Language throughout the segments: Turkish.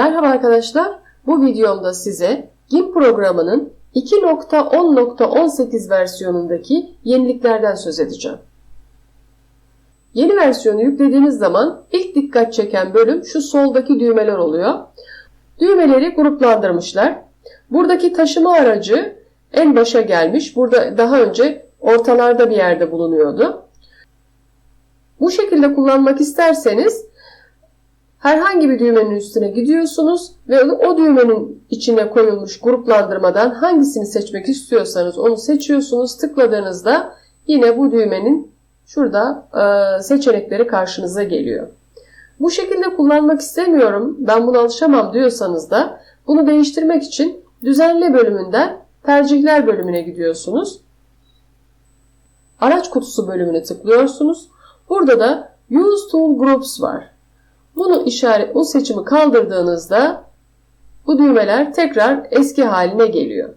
Merhaba arkadaşlar. Bu videomda size GIMP programının 2.10.18 versiyonundaki yeniliklerden söz edeceğim. Yeni versiyonu yüklediğiniz zaman ilk dikkat çeken bölüm şu soldaki düğmeler oluyor. Düğmeleri gruplandırmışlar. Buradaki taşıma aracı en başa gelmiş. Burada daha önce ortalarda bir yerde bulunuyordu. Bu şekilde kullanmak isterseniz herhangi bir düğmenin üstüne gidiyorsunuz ve o düğmenin içine koyulmuş gruplandırmadan hangisini seçmek istiyorsanız onu seçiyorsunuz. Tıkladığınızda yine bu düğmenin şurada e, seçenekleri karşınıza geliyor. Bu şekilde kullanmak istemiyorum, ben buna alışamam diyorsanız da bunu değiştirmek için düzenle bölümünden tercihler bölümüne gidiyorsunuz. Araç kutusu bölümüne tıklıyorsunuz. Burada da Use Tool Groups var. Bunu işaret, o seçimi kaldırdığınızda bu düğmeler tekrar eski haline geliyor.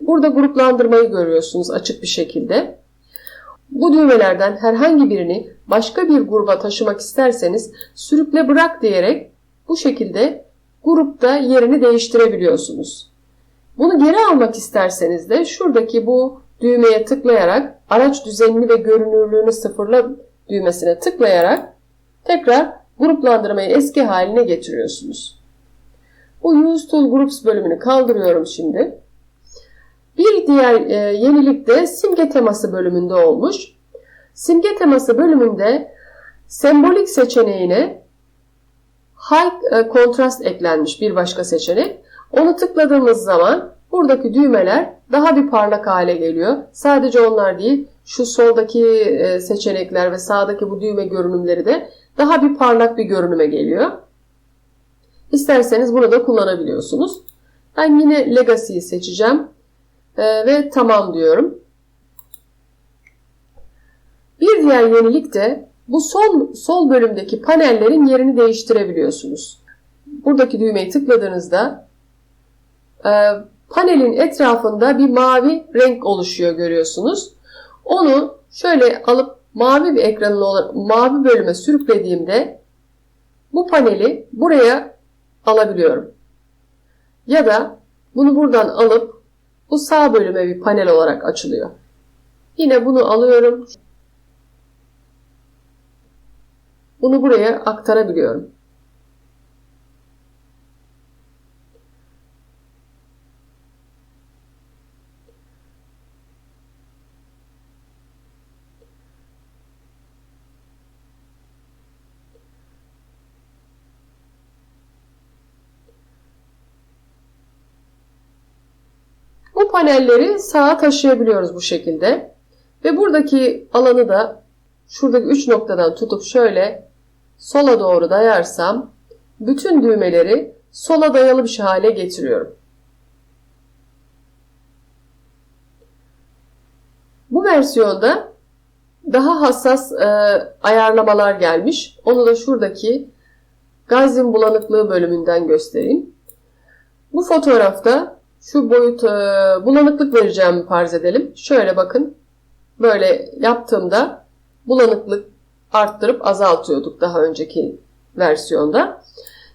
Burada gruplandırmayı görüyorsunuz açık bir şekilde. Bu düğmelerden herhangi birini başka bir gruba taşımak isterseniz sürükle bırak diyerek bu şekilde grupta yerini değiştirebiliyorsunuz. Bunu geri almak isterseniz de şuradaki bu düğmeye tıklayarak araç düzenini ve görünürlüğünü sıfırla düğmesine tıklayarak tekrar gruplandırmayı eski haline getiriyorsunuz. Bu Use Tool Groups bölümünü kaldırıyorum şimdi. Bir diğer e, yenilik de simge teması bölümünde olmuş. Simge teması bölümünde sembolik seçeneğine High Contrast eklenmiş bir başka seçenek. Onu tıkladığımız zaman buradaki düğmeler daha bir parlak hale geliyor. Sadece onlar değil, şu soldaki e, seçenekler ve sağdaki bu düğme görünümleri de daha bir parlak bir görünüme geliyor. İsterseniz bunu da kullanabiliyorsunuz. Ben yine Legacy'yi seçeceğim e, ve tamam diyorum. Bir diğer yenilik de bu sol, sol bölümdeki panellerin yerini değiştirebiliyorsunuz. Buradaki düğmeyi tıkladığınızda e, panelin etrafında bir mavi renk oluşuyor görüyorsunuz. Onu şöyle alıp mavi bir ekranın mavi bölüme sürüklediğimde bu paneli buraya alabiliyorum. Ya da bunu buradan alıp bu sağ bölüme bir panel olarak açılıyor. Yine bunu alıyorum. Bunu buraya aktarabiliyorum. Bu panelleri sağa taşıyabiliyoruz bu şekilde. Ve buradaki alanı da şuradaki 3 noktadan tutup şöyle sola doğru dayarsam bütün düğmeleri sola dayalı bir hale getiriyorum. Bu versiyonda daha hassas e, ayarlamalar gelmiş. Onu da şuradaki gazin bulanıklığı bölümünden göstereyim. Bu fotoğrafta şu boyut bulanıklık vereceğimi farz edelim. Şöyle bakın. Böyle yaptığımda bulanıklık arttırıp azaltıyorduk daha önceki versiyonda.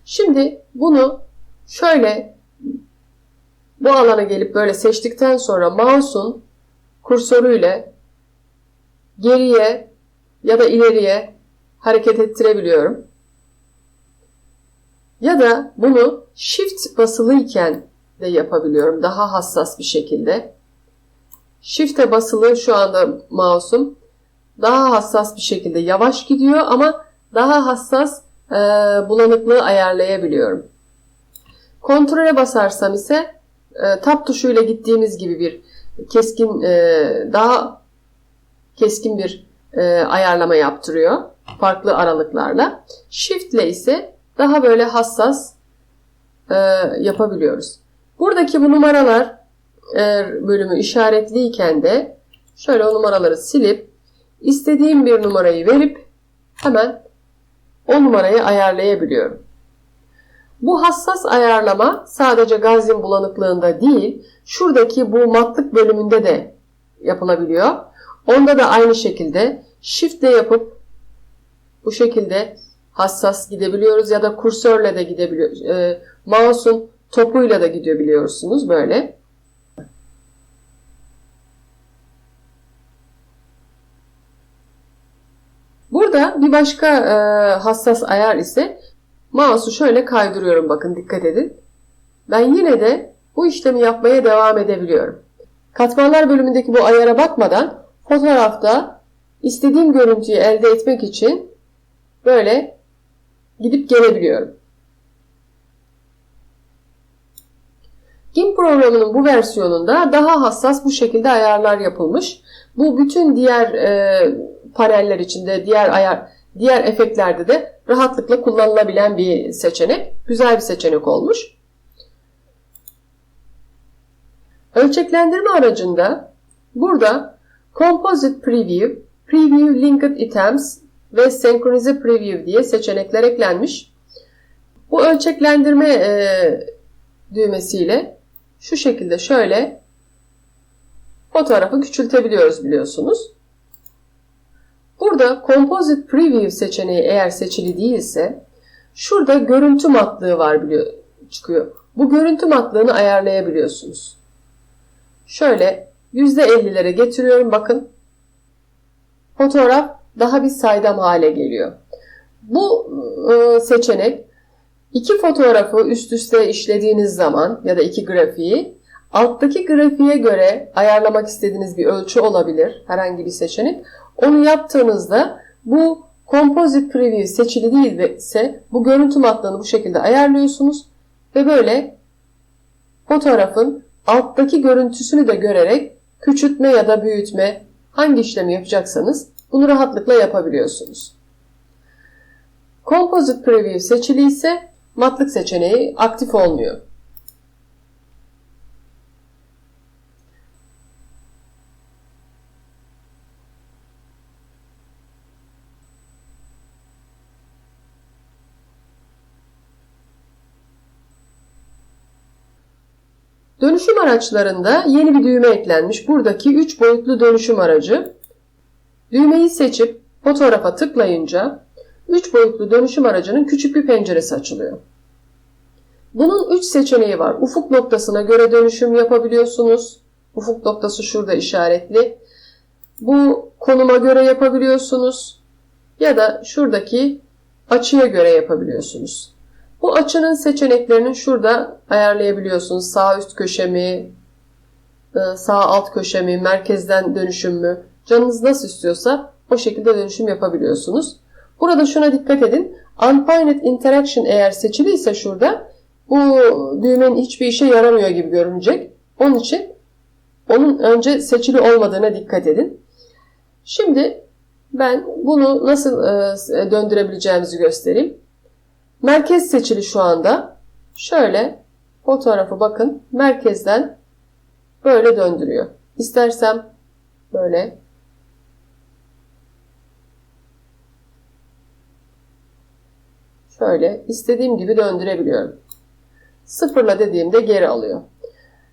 Şimdi bunu şöyle bu alana gelip böyle seçtikten sonra mouse'un kursörüyle geriye ya da ileriye hareket ettirebiliyorum. Ya da bunu shift basılıyken de yapabiliyorum. Daha hassas bir şekilde. Shift'e basılı şu anda mouse'um daha hassas bir şekilde yavaş gidiyor ama daha hassas e, bulanıklığı ayarlayabiliyorum. Kontrole basarsam ise e, tab tuşuyla gittiğimiz gibi bir keskin e, daha keskin bir e, ayarlama yaptırıyor farklı aralıklarla. Shift ile ise daha böyle hassas e, yapabiliyoruz. Buradaki bu numaralar bölümü işaretliyken de şöyle o numaraları silip istediğim bir numarayı verip hemen o numarayı ayarlayabiliyorum. Bu hassas ayarlama sadece gazin bulanıklığında değil, şuradaki bu matlık bölümünde de yapılabiliyor. Onda da aynı şekilde shift ile yapıp bu şekilde hassas gidebiliyoruz ya da kursörle de gidebiliyoruz. E, mouse'un topuyla da gidebiliyorsunuz böyle. Burada bir başka e, hassas ayar ise mouse'u şöyle kaydırıyorum bakın dikkat edin. Ben yine de bu işlemi yapmaya devam edebiliyorum. Katmanlar bölümündeki bu ayara bakmadan fotoğrafta istediğim görüntüyü elde etmek için böyle gidip gelebiliyorum. GIMP programının bu versiyonunda daha hassas bu şekilde ayarlar yapılmış. Bu bütün diğer e, paneller içinde, diğer ayar, diğer efektlerde de rahatlıkla kullanılabilen bir seçenek. Güzel bir seçenek olmuş. Ölçeklendirme aracında burada Composite Preview, Preview Linked Items ve Synchronize Preview diye seçenekler eklenmiş. Bu ölçeklendirme e, düğmesiyle şu şekilde şöyle fotoğrafı küçültebiliyoruz biliyorsunuz. Burada Composite Preview seçeneği eğer seçili değilse şurada görüntü matlığı var biliyor, çıkıyor. Bu görüntü matlığını ayarlayabiliyorsunuz. Şöyle %50'lere getiriyorum bakın. Fotoğraf daha bir saydam hale geliyor. Bu e, seçenek iki fotoğrafı üst üste işlediğiniz zaman ya da iki grafiği alttaki grafiğe göre ayarlamak istediğiniz bir ölçü olabilir. Herhangi bir seçenek. Onu yaptığınızda bu Composite Preview seçili değilse bu görüntü matlığını bu şekilde ayarlıyorsunuz ve böyle fotoğrafın alttaki görüntüsünü de görerek küçültme ya da büyütme hangi işlemi yapacaksanız bunu rahatlıkla yapabiliyorsunuz. Composite Preview seçili ise matlık seçeneği aktif olmuyor. Dönüşüm araçlarında yeni bir düğme eklenmiş. Buradaki 3 boyutlu dönüşüm aracı. Düğmeyi seçip fotoğrafa tıklayınca 3 boyutlu dönüşüm aracının küçük bir penceresi açılıyor. Bunun 3 seçeneği var. Ufuk noktasına göre dönüşüm yapabiliyorsunuz. Ufuk noktası şurada işaretli. Bu konuma göre yapabiliyorsunuz. Ya da şuradaki açıya göre yapabiliyorsunuz. Bu açının seçeneklerini şurada ayarlayabiliyorsunuz. Sağ üst köşe mi, e, sağ alt köşe mi, merkezden dönüşüm mü? Canınız nasıl istiyorsa o şekilde dönüşüm yapabiliyorsunuz. Burada şuna dikkat edin. Unpinned Interaction eğer seçiliyse şurada bu düğmenin hiçbir işe yaramıyor gibi görünecek. Onun için onun önce seçili olmadığına dikkat edin. Şimdi ben bunu nasıl e, döndürebileceğimizi göstereyim. Merkez seçili şu anda. Şöyle fotoğrafı bakın merkezden böyle döndürüyor. İstersem böyle şöyle istediğim gibi döndürebiliyorum. Sıfırla dediğimde geri alıyor.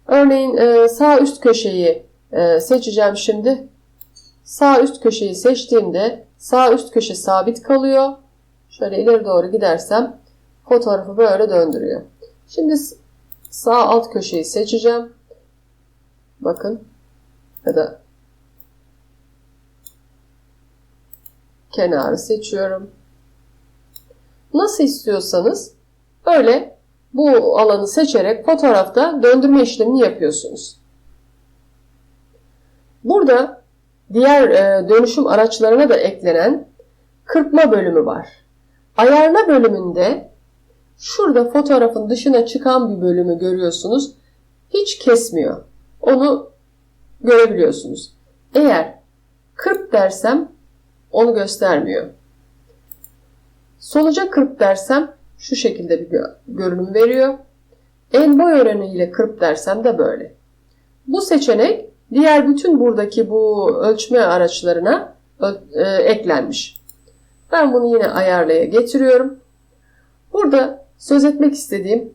Örneğin e, sağ üst köşeyi e, seçeceğim şimdi. Sağ üst köşeyi seçtiğimde sağ üst köşe sabit kalıyor. Şöyle ileri doğru gidersem fotoğrafı böyle döndürüyor. Şimdi sağ alt köşeyi seçeceğim. Bakın ya da kenarı seçiyorum. Nasıl istiyorsanız böyle bu alanı seçerek fotoğrafta döndürme işlemini yapıyorsunuz. Burada diğer e, dönüşüm araçlarına da eklenen kırpma bölümü var. Ayarla bölümünde şurada fotoğrafın dışına çıkan bir bölümü görüyorsunuz. Hiç kesmiyor. Onu görebiliyorsunuz. Eğer kırp dersem onu göstermiyor. Sonuca kırp dersem şu şekilde bir görünüm veriyor. En boy oranı ile kırp dersem de böyle. Bu seçenek diğer bütün buradaki bu ölçme araçlarına e, eklenmiş. Ben bunu yine ayarlaya getiriyorum. Burada söz etmek istediğim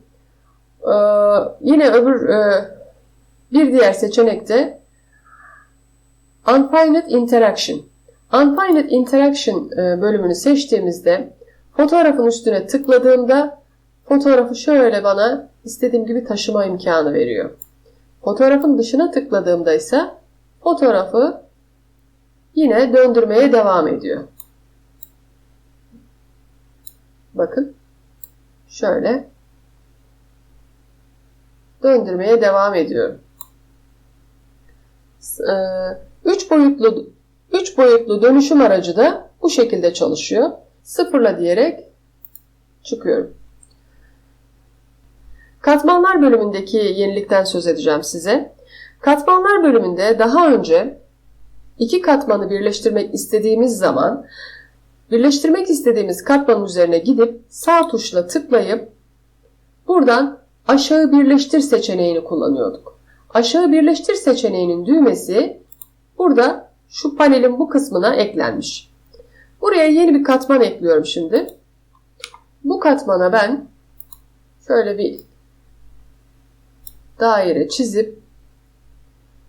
e, yine öbür e, bir diğer seçenekte Unfinite Interaction. Unfinite Interaction e, bölümünü seçtiğimizde Fotoğrafın üstüne tıkladığımda fotoğrafı şöyle bana istediğim gibi taşıma imkanı veriyor. Fotoğrafın dışına tıkladığımda ise fotoğrafı yine döndürmeye devam ediyor. Bakın şöyle döndürmeye devam ediyorum. 3 boyutlu 3 boyutlu dönüşüm aracı da bu şekilde çalışıyor. Sıfırla diyerek çıkıyorum. Katmanlar bölümündeki yenilikten söz edeceğim size. Katmanlar bölümünde daha önce iki katmanı birleştirmek istediğimiz zaman birleştirmek istediğimiz katmanın üzerine gidip sağ tuşla tıklayıp buradan aşağı birleştir seçeneğini kullanıyorduk. Aşağı birleştir seçeneğinin düğmesi burada şu panelin bu kısmına eklenmiş. Buraya yeni bir katman ekliyorum şimdi. Bu katmana ben şöyle bir daire çizip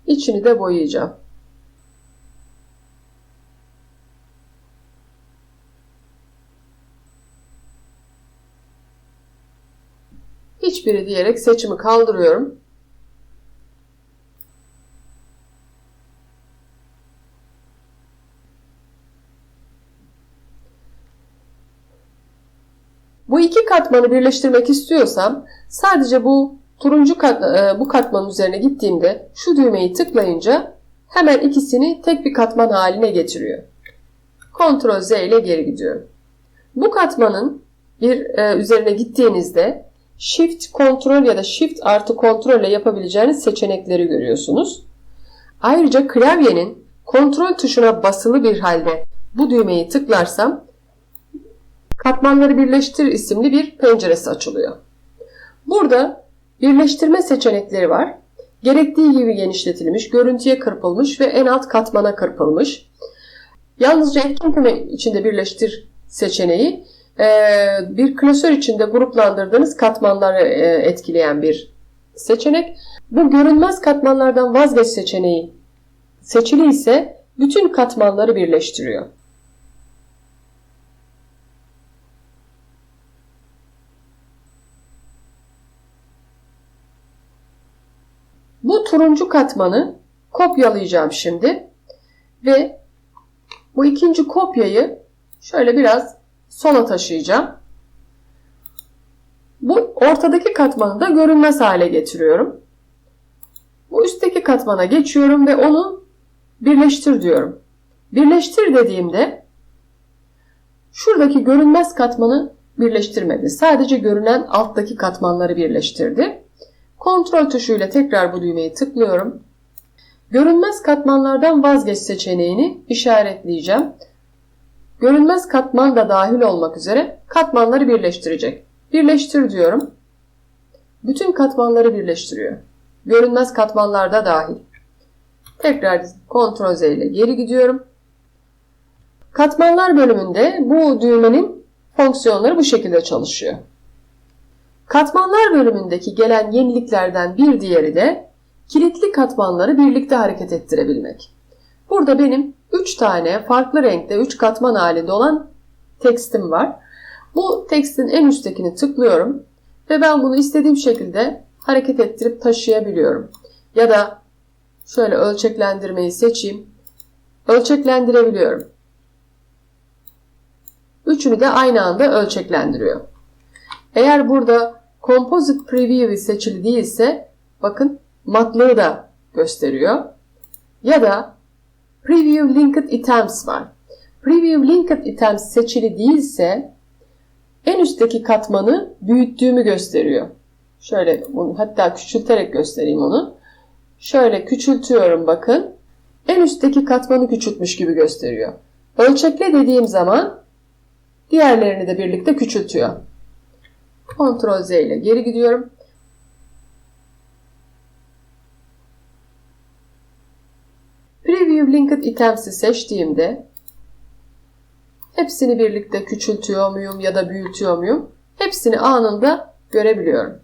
içini de boyayacağım. Hiçbiri diyerek seçimi kaldırıyorum. Bu iki katmanı birleştirmek istiyorsam sadece bu turuncu kat, e, bu katmanın üzerine gittiğimde şu düğmeyi tıklayınca hemen ikisini tek bir katman haline getiriyor. Ctrl Z ile geri gidiyorum. Bu katmanın bir e, üzerine gittiğinizde Shift kontrol ya da Shift artı kontrol ile yapabileceğiniz seçenekleri görüyorsunuz. Ayrıca klavyenin kontrol tuşuna basılı bir halde bu düğmeyi tıklarsam Katmanları Birleştir isimli bir penceresi açılıyor. Burada birleştirme seçenekleri var. Gerektiği gibi genişletilmiş, görüntüye kırpılmış ve en alt katmana kırpılmış. Yalnızca etkin küme içinde birleştir seçeneği e, bir klasör içinde gruplandırdığınız katmanları e, etkileyen bir seçenek. Bu görünmez katmanlardan vazgeç seçeneği seçili ise bütün katmanları birleştiriyor. Bu turuncu katmanı kopyalayacağım şimdi. Ve bu ikinci kopyayı şöyle biraz sola taşıyacağım. Bu ortadaki katmanı da görünmez hale getiriyorum. Bu üstteki katmana geçiyorum ve onu birleştir diyorum. Birleştir dediğimde şuradaki görünmez katmanı birleştirmedi. Sadece görünen alttaki katmanları birleştirdi. Kontrol tuşuyla tekrar bu düğmeyi tıklıyorum. Görünmez katmanlardan vazgeç seçeneğini işaretleyeceğim. Görünmez katman da dahil olmak üzere katmanları birleştirecek. Birleştir diyorum. Bütün katmanları birleştiriyor. Görünmez katmanlar da dahil. Tekrar Ctrl Z ile geri gidiyorum. Katmanlar bölümünde bu düğmenin fonksiyonları bu şekilde çalışıyor. Katmanlar bölümündeki gelen yeniliklerden bir diğeri de kilitli katmanları birlikte hareket ettirebilmek. Burada benim 3 tane farklı renkte 3 katman halinde olan tekstim var. Bu tekstin en üsttekini tıklıyorum ve ben bunu istediğim şekilde hareket ettirip taşıyabiliyorum. Ya da şöyle ölçeklendirmeyi seçeyim. Ölçeklendirebiliyorum. Üçünü de aynı anda ölçeklendiriyor. Eğer burada Composite Preview seçili değilse bakın matlığı da gösteriyor. Ya da Preview Linked Items var. Preview Linked Items seçili değilse en üstteki katmanı büyüttüğümü gösteriyor. Şöyle bunu hatta küçülterek göstereyim onu. Şöyle küçültüyorum bakın. En üstteki katmanı küçültmüş gibi gösteriyor. Ölçekle dediğim zaman diğerlerini de birlikte küçültüyor. Ctrl Z ile geri gidiyorum. Preview Linked Items'i seçtiğimde hepsini birlikte küçültüyor muyum ya da büyütüyor muyum? Hepsini anında görebiliyorum.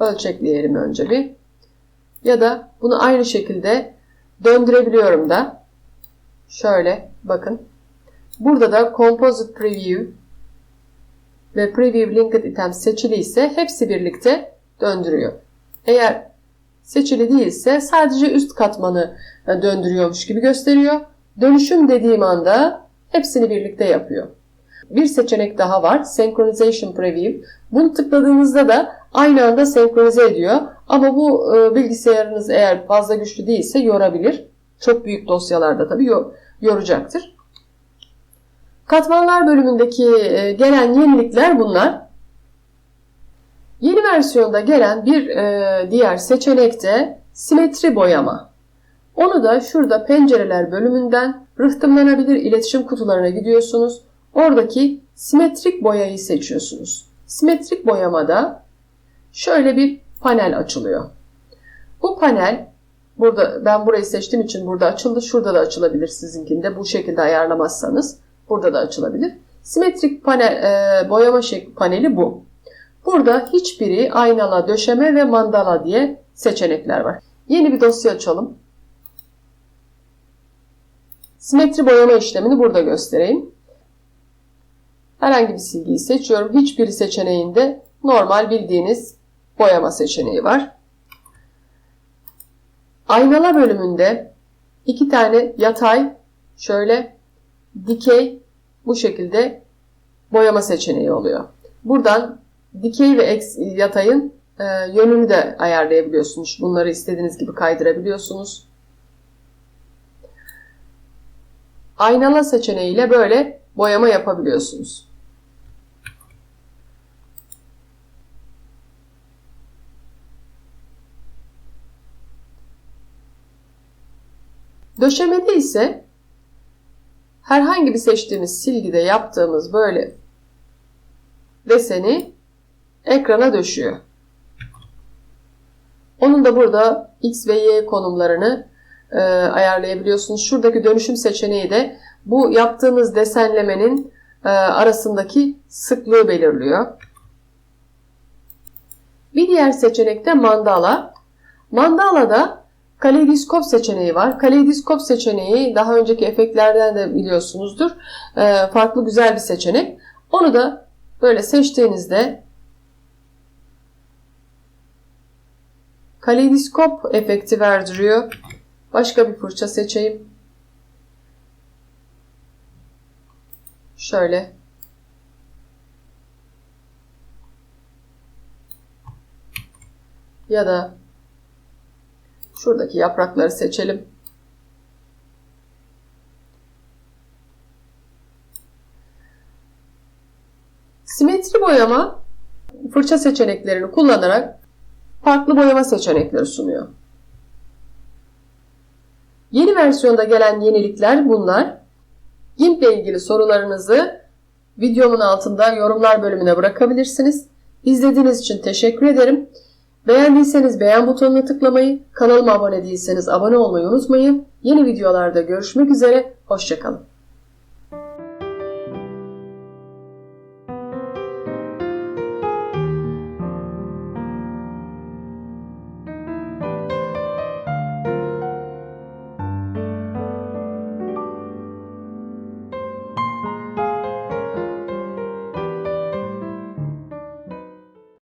Ölçekleyelim önce bir. Ya da bunu aynı şekilde döndürebiliyorum da. Şöyle bakın. Burada da Composite Preview ve Preview Linked Items seçili ise hepsi birlikte döndürüyor. Eğer seçili değilse sadece üst katmanı döndürüyormuş gibi gösteriyor. Dönüşüm dediğim anda hepsini birlikte yapıyor. Bir seçenek daha var. Synchronization Preview. Bunu tıkladığınızda da aynı anda senkronize ediyor. Ama bu e, bilgisayarınız eğer fazla güçlü değilse yorabilir. Çok büyük dosyalarda tabii yoracaktır. Katmanlar bölümündeki e, gelen yenilikler bunlar. Yeni versiyonda gelen bir e, diğer seçenek de simetri boyama. Onu da şurada pencereler bölümünden rıhtımlanabilir iletişim kutularına gidiyorsunuz. Oradaki simetrik boyayı seçiyorsunuz. Simetrik boyamada şöyle bir panel açılıyor. Bu panel burada ben burayı seçtiğim için burada açıldı. Şurada da açılabilir sizinkinde. Bu şekilde ayarlamazsanız burada da açılabilir. Simetrik panel e, boyama şekli paneli bu. Burada hiçbiri aynala, döşeme ve mandala diye seçenekler var. Yeni bir dosya açalım. Simetri boyama işlemini burada göstereyim. Herhangi bir silgiyi seçiyorum. Hiçbiri seçeneğinde normal bildiğiniz boyama seçeneği var. Aynala bölümünde iki tane yatay şöyle dikey bu şekilde boyama seçeneği oluyor. Buradan dikey ve yatayın e, yönünü de ayarlayabiliyorsunuz. Bunları istediğiniz gibi kaydırabiliyorsunuz. Aynala seçeneğiyle böyle boyama yapabiliyorsunuz. Döşemede ise herhangi bir seçtiğimiz silgide yaptığımız böyle deseni ekrana döşüyor. Onun da burada X ve Y konumlarını e, ayarlayabiliyorsunuz. Şuradaki dönüşüm seçeneği de bu yaptığımız desenlemenin e, arasındaki sıklığı belirliyor. Bir diğer seçenek de mandala. Mandala'da kaleidoskop seçeneği var. Kaleidoskop seçeneği daha önceki efektlerden de biliyorsunuzdur. E, farklı güzel bir seçenek. Onu da böyle seçtiğinizde kaleidoskop efekti verdiriyor. Başka bir fırça seçeyim. Şöyle. Ya da şuradaki yaprakları seçelim. Simetri boyama fırça seçeneklerini kullanarak farklı boyama seçenekleri sunuyor. Yeni versiyonda gelen yenilikler bunlar. GIMP ile ilgili sorularınızı videomun altında yorumlar bölümüne bırakabilirsiniz. İzlediğiniz için teşekkür ederim. Beğendiyseniz beğen butonuna tıklamayı, kanalıma abone değilseniz abone olmayı unutmayın. Yeni videolarda görüşmek üzere, hoşçakalın.